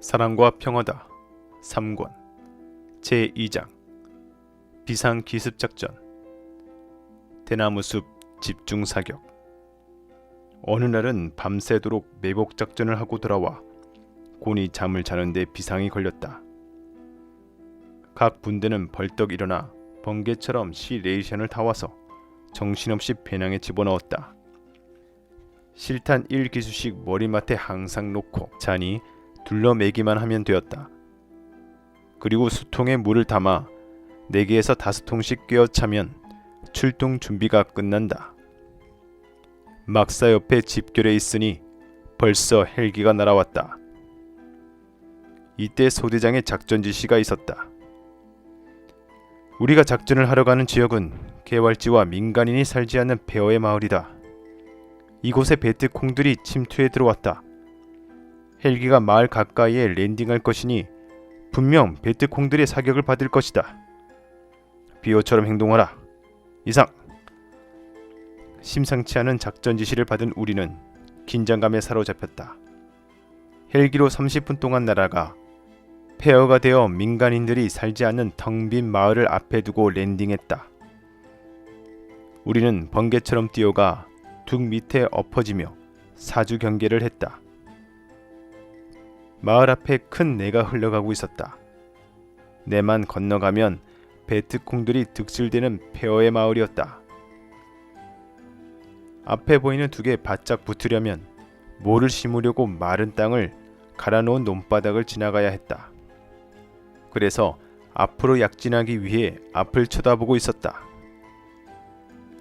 사랑과 평화다. 3권. 제2장. 비상 기습 작전. 대나무숲 집중 사격. 어느 날은 밤새도록 매복 작전을 하고 돌아와 곤이 잠을 자는데 비상이 걸렸다. 각 분대는 벌떡 일어나 번개처럼 시 레이션을 타와서 정신없이 배낭에 집어넣었다. 실탄 1기수씩 머리맡에 항상 놓고 자니 둘러매기만 하면 되었다. 그리고 수통에 물을 담아 4개에서 5통씩 꿰어 차면 출동 준비가 끝난다. 막사 옆에 집결해 있으니 벌써 헬기가 날아왔다. 이때 소대장의 작전 지시가 있었다. 우리가 작전을 하러 가는 지역은 개활지와 민간인이 살지 않는 폐허의 마을이다. 이곳에 베트콩들이 침투해 들어왔다. 헬기가 마을 가까이에 랜딩할 것이니 분명 베트콩들의 사격을 받을 것이다. 비호처럼 행동하라. 이상. 심상치 않은 작전 지시를 받은 우리는 긴장감에 사로잡혔다. 헬기로 30분 동안 날아가 폐허가 되어 민간인들이 살지 않는 텅 빈 마을을 앞에 두고 랜딩했다. 우리는 번개처럼 뛰어가 둑 밑에 엎어지며 사주 경계를 했다. 마을 앞에 큰 내가 흘러가고 있었다. 내만 건너가면 베트콩들이 득실되는 폐허의 마을이었다. 앞에 보이는 두 개 바짝 붙으려면 모를 심으려고 마른 땅을 갈아놓은 논바닥을 지나가야 했다. 그래서 앞으로 약진하기 위해 앞을 쳐다보고 있었다.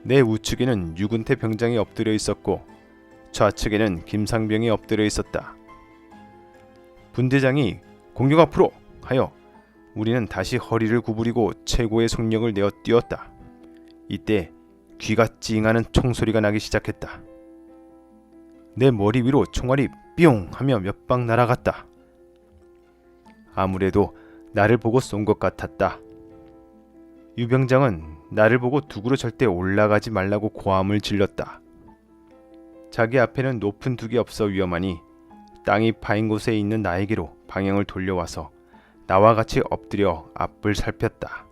내 우측에는 유근태 병장이 엎드려 있었고 좌측에는 김상병이 엎드려 있었다. 분대장이 공격 앞으로 하여 우리는 다시 허리를 구부리고 최고의 속력을 내어 뛰었다. 이때 귀가 찡하는 총소리가 나기 시작했다. 내 머리 위로 총알이 뿅 하며 몇 방 날아갔다. 아무래도 나를 보고 쏜 것 같았다. 유병장은 나를 보고 두구로 절대 올라가지 말라고 고함을 질렀다. 자기 앞에는 높은 둑이 없어 위험하니 땅이 파인 곳에 있는 나에게로 방향을 돌려와서 나와 같이 엎드려 앞을 살폈다.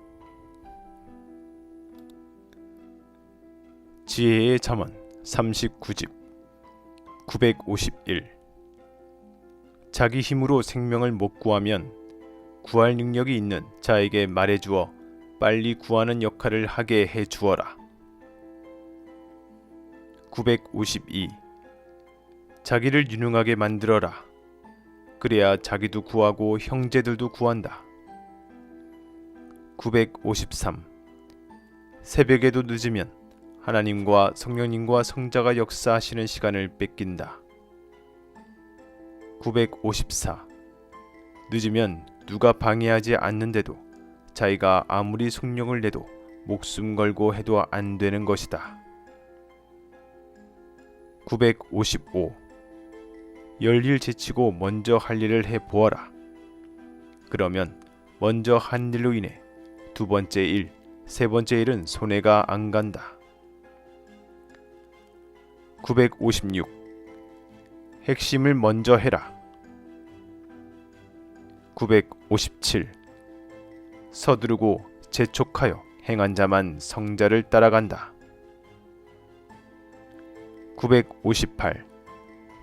지혜의 잠언 39집 951 자기 힘으로 생명을 못 구하면 구할 능력이 있는 자에게 말해 주어 빨리 구하는 역할을 하게 해 주어라. 952 자기를 유능하게 만들어라. 그래야 자기도 구하고 형제들도 구한다. 953 새벽에도 늦으면 하나님과 성령님과 성자가 역사하시는 시간을 뺏긴다. 954 늦으면 누가 방해하지 않는데도 자기가 아무리 속력을 내도 목숨 걸고 해도 안 되는 것이다. 955 열일 제치고 먼저 할 일을 해 보아라. 그러면 먼저 한 일로 인해 두 번째 일, 세 번째 일은 손해가 안 간다. 956 핵심을 먼저 해라. 957 서두르고 재촉하여 행한 자만 성자를 따라간다. 958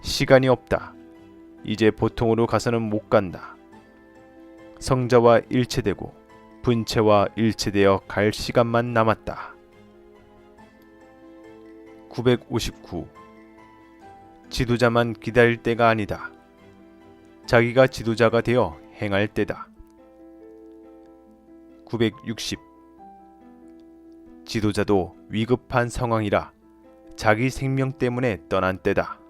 시간이 없다. 이제 보통으로 가서는 못 간다. 성자와 일체되고 분체와 일체되어 갈 시간만 남았다. 959 지도자만 기다릴 때가 아니다. 자기가 지도자가 되어 행할 때다. 960 지도자도 위급한 상황이라 자기 생명 때문에 떠난 때다.